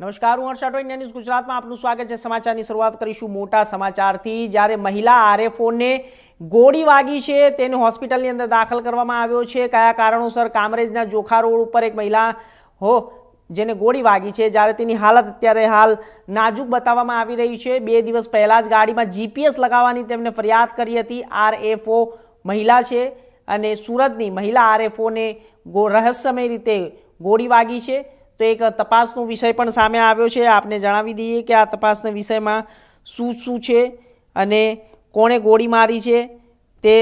નમસ્કાર, હું હર્ષા ટોઈ ન્યૂઝ ગુજરાતમાં આપનું સ્વાગત છે. સમાચારની શરૂઆત કરીશું મોટા સમાચારથી. જ્યારે મહિલા આરએફઓને ગોળી વાગી છે, તેને હોસ્પિટલની અંદર દાખલ કરવામાં આવ્યો છે. કયા કારણોસર કામરેજના જોખા રોડ ઉપર એક મહિલા, હો, જેને ગોળી વાગી છે, જ્યારે તેની હાલત અત્યારે હાલ નાજુક બતાવવામાં આવી રહી છે. બે દિવસ પહેલાં જ ગાડીમાં જીપીએસ લગાવવાની તેમને ફરિયાદ કરી હતી. આરએફઓ મહિલા છે અને સુરતની મહિલા આરએફઓને રહસ્યમય રીતે ગોળી વાગી છે. તો એક તપાસનો વિષય પણ સામે આવ્યો છે. આપને જણાવી દઈએ કે આ તપાસના વિષયમાં શું શું છે અને કોણે ગોળી મારી છે તે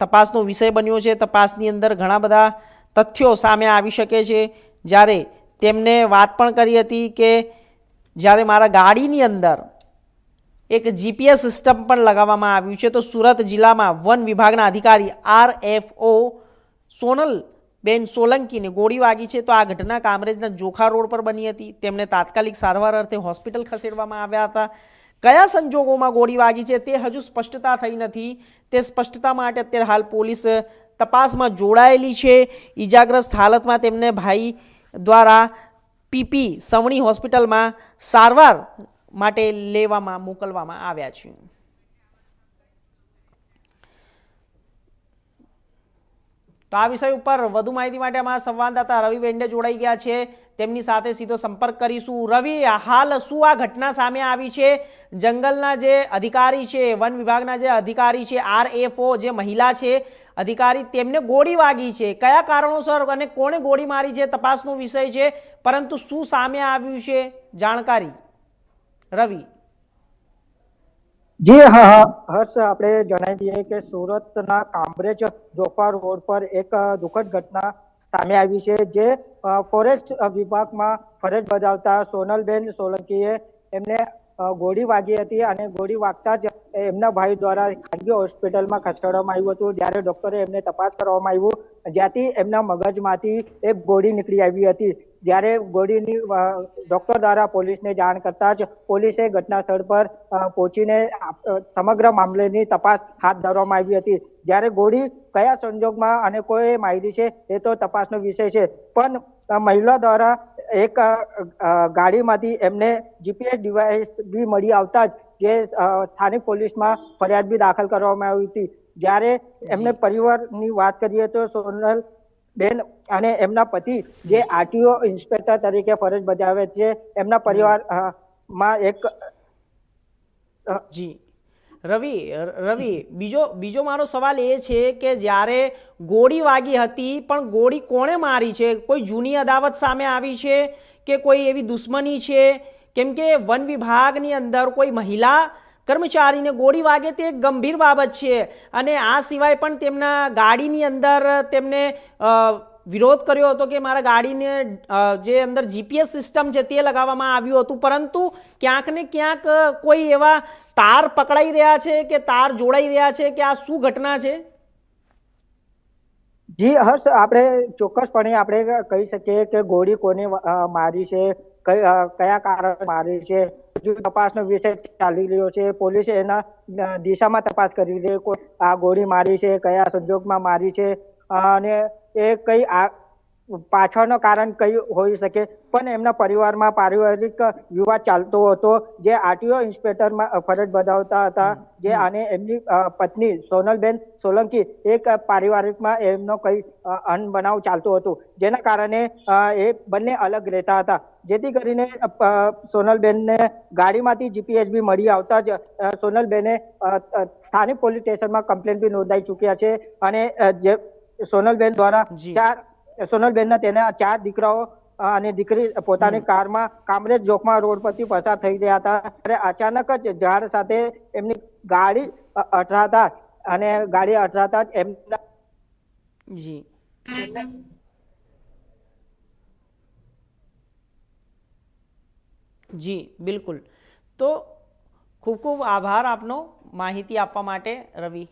તપાસનો વિષય બન્યો છે. તપાસની અંદર ઘણા બધા તથ્યો સામે આવી શકે છે. જ્યારે તેમને વાત પણ કરી હતી કે જ્યારે મારા ગાડીની અંદર એક જીપીએસ સિસ્ટમ પણ લગાવવામાં આવ્યું છે, તો સુરત જિલ્લામાં વન વિભાગના અધિકારી આર એફ ઓ સોનલ બેન સોલંકીને ગોળી વાગી છે તો આ ઘટના કામરેજના જોખા રોડ પર બની હતી. તેમને તાત્કાલિક સારવાર અર્થે હોસ્પિટલ ખસેડવામાં આવ્યા હતા. કયા સંજોગોમાં ગોળી વાગી છે તે હજુ સ્પષ્ટતા થઈ નથી. તે સ્પષ્ટતા માટે અત્યારે હાલ પોલીસ તપાસમાં જોડાયેલી છે. ઈજાગ્રસ્ત હાલતમાં તેમને ભાઈ દ્વારા પીપી સવણી હોસ્પિટલમાં સારવાર માટે લેવામાં મોકલવામાં આવ્યા છે. તો આ વિષય ઉપર વધુ માહિતી માટે અમારા સંવાદદાતા રવિ બેન્ડે જોડાઈ ગયા છે. તેમની સાથે સીધો સંપર્ક કરીશું. રવિ, હાલ શું આ ઘટના સામે આવી છે? જંગલના જે અધિકારી છે, વન વિભાગના જે અધિકારી છે આર જે મહિલા છે, અધિકારી તેમને ગોળી વાગી છે. કયા કારણોસર અને કોણે ગોળી મારી છે તપાસનો વિષય છે. પરંતુ શું સામે આવ્યું છે? જાણકારી. રવિ. જી હા હા. હર્ષ, આપણે જણાવી દઈએ કે સુરતના કામરેજ જોફા રોડ પર એક દુઃખદ ઘટના સામે આવી છે જે ફોરેસ્ટ વિભાગમાં ફરજ બજાવતા સોનલબેન સોલંકીએ એમને ગોળી વાગી હતી અને ગોળી વાગતા જ એમના ભાઈ દ્વારા ખાનગી હોસ્પિટલમાં ખસેડવામાં આવ્યું હતું. જ્યારે ડોક્ટરે એમને તપાસ કરવામાં આવ્યું, જ્યાંથી એમના મગજમાંથી એક ગોળી નીકળી આવી હતી. જ્યારે ગોળીની ડોક્ટર દ્વારા પોલીસને જાણ કરતા જ પોલીસે ઘટના સ્થળ પર પહોંચીને સમગ્ર મામલેની તપાસ હાથ ધરવામાં આવી હતી. જ્યારે ગોળી કયા સંજોગમાં અને કોઈ માહિતી છે એ તો તપાસનો વિષય છે. પણ મહિલા દ્વારા એક ગાડીમાંથી એમને જીપીએસ ડિવાઇસ બી મળી આવતા જ જે સ્થાનિક પોલીસમાં ફરિયાદ બી દાખલ કરવામાં આવી હતી. જ્યારે એમને પરિવારની વાત કરીએ તો સોનલ બેન અને એમના પતિ જે આરટીઓ ઇન્સ્પેક્ટર તરીકે ફરજ બજાવે છે એમના પરિવારમાં એક જી. રવિ રવિ બીજો બીજો મારો સવાલ એ છે કે જ્યારે ગોળી વાગી હતી પણ ગોળી કોણે મારી છે? કોઈ જૂની અદાવત સામે આવી છે કે કોઈ એવી દુશ્મની છે? કેમ કે વન વિભાગની અંદર કોઈ મહિલા કર્મચારીને ગોળી વાગે તે ગંભીર બાબત છે અને આ સિવાય પણ તેમના ગાડીની અંદર તેમને વિરોધ કર્યો હતો કે મારા ગાડીને જે અંદર જીપીએસ સિસ્ટમ છે તે લગાવવામાં આવ્યું હતું. પરંતુ ક્યાંક ને ક્યાંક કોઈ એવા તાર પકડાઈ રહ્યા છે કે તાર જોડાઈ રહ્યા છે કે આ શું ઘટના છે? જી, હર્ષ, આપણે ચોક્કસપણે આપણે કહી શકીએ કે ગોળી કોને મારી છે કયા કારણ મારી છે હજુ તપાસનો વિષય ચાલી રહ્યો છે, પોલીસે એના દિશામાં તપાસ કરી છે. આ ગોળી મારી છે, કયા સંજોગમાં મારી છે, અને એ કઈ આ પાછળનો કારણ કઈ હોઈ શકે? પણ એમના પરિવારમાં પારિવારિક વિવાદ ચાલતો હતો. જે આરટીઓ ઇન્સ્પેક્ટરમાં ફરજ બજાવતા હતા. જે અને એમની પત્ની સોનલબેન સોલંકી એક પારિવારિકમાં એમનો કઈ અન અનબનાવ ચાલતો હતો. જેના કારણે એ બંને અલગ રહેતા હતા. જેથી કરીને સોનલબેનને ગાડીમાંથી જીપીએસબી મળી આવતા જ સોનલબેને સ્થાનિક પોલીસ સ્ટેશનમાં કમ્પ્લેન બી નોંધાઈ ચૂક્યા છે. અને જે સોનલબેન દ્વારા ચાર સોનલબેનના તેના ચાર દીકરાઓ અને દીકરી પોતાની કારમાં કામરેજ જોખમા રોડ પરથી પસાર થઈ ગયા હતા. ત્યારે અચાનક જ ઝાડ સાથે એમની ગાડી અથડાતા અને ગાડી અથડાતા જ એમના જી. જી બિલકુલ. તો ખૂબ ખૂબ આભાર આપનો માહિતી આપવા માટે રવિ.